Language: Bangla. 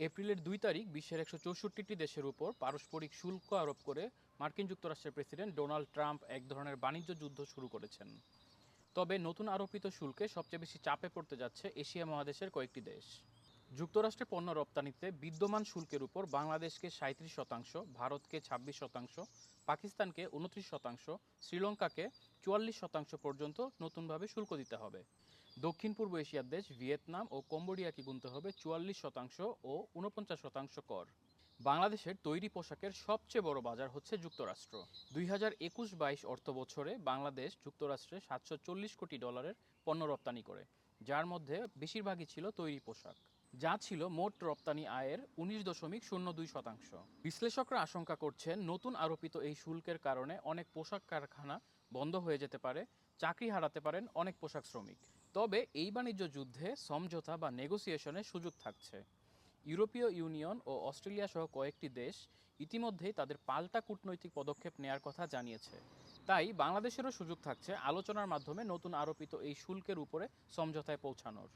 এপ্রিলের দুই তারিখ বিশ্বের একশো চৌষট্টিটি দেশের উপর পারস্পরিক শুল্ক আরোপ করে মার্কিন যুক্তরাষ্ট্রের প্রেসিডেন্ট ডোনাল্ড ট্রাম্প এক ধরনের বাণিজ্য যুদ্ধ শুরু করেছেন। তবে নতুন আরোপিত শুল্কে সবচেয়ে বেশি চাপে পড়তে যাচ্ছে এশিয়া মহাদেশের কয়েকটি দেশ। যুক্তরাষ্ট্রে পণ্য রপ্তানিতে বিদ্যমান শুল্কের উপর বাংলাদেশকে সাঁত্রিশ শতাংশ, ভারতকে ছাব্বিশ শতাংশ, পাকিস্তানকে উনত্রিশ শতাংশ, শ্রীলঙ্কাকে চুয়াল্লিশ শতাংশ পর্যন্ত নতুনভাবে শুল্ক দিতে হবে। দক্ষিণ পূর্ব এশিয়ার দেশ ভিয়েতনাম ও কম্বোডিয়াকে গুনতে হবে চুয়াল্লিশ শতাংশ ও উনপঞ্চাশ শতাংশ কর। বাংলাদেশের তৈরি পোশাকের সবচেয়ে বড় বাজার হচ্ছে যুক্তরাষ্ট্র। দুই হাজার একুশ বাইশ অর্থ বছরে বাংলাদেশ যুক্তরাষ্ট্রে সাতশো চল্লিশ কোটি ডলারের পণ্য রপ্তানি করে। যার মধ্যে বেশিরভাগই ছিল তৈরি পোশাক। যা ছিল মোট রপ্তানি আয়ের উনিশ দশমিক শূন্য দুই শতাংশ। বিশ্লেষকরা আশঙ্কা করছেন, নতুন আরোপিত এই শুল্কের কারণে অনেক পোশাক কারখানা বন্ধ হয়ে যেতে পারে, চাকরি হারাতে পারেন অনেক পোশাক শ্রমিক। তবে এই বাণিজ্য যুদ্ধে সমঝোতা বা নেগোসিয়েশনের সুযোগ থাকছে। ইউরোপীয় ইউনিয়ন ও অস্ট্রেলিয়া সহ কয়েকটি দেশ ইতিমধ্যেই তাদের পাল্টা কূটনৈতিক পদক্ষেপ নেয়ার কথা জানিয়েছে। তাই বাংলাদেশেরও সুযোগ থাকছে আলোচনার মাধ্যমে নতুন আরোপিত এই শুল্কের উপরে সমঝোতায় পৌঁছানোর।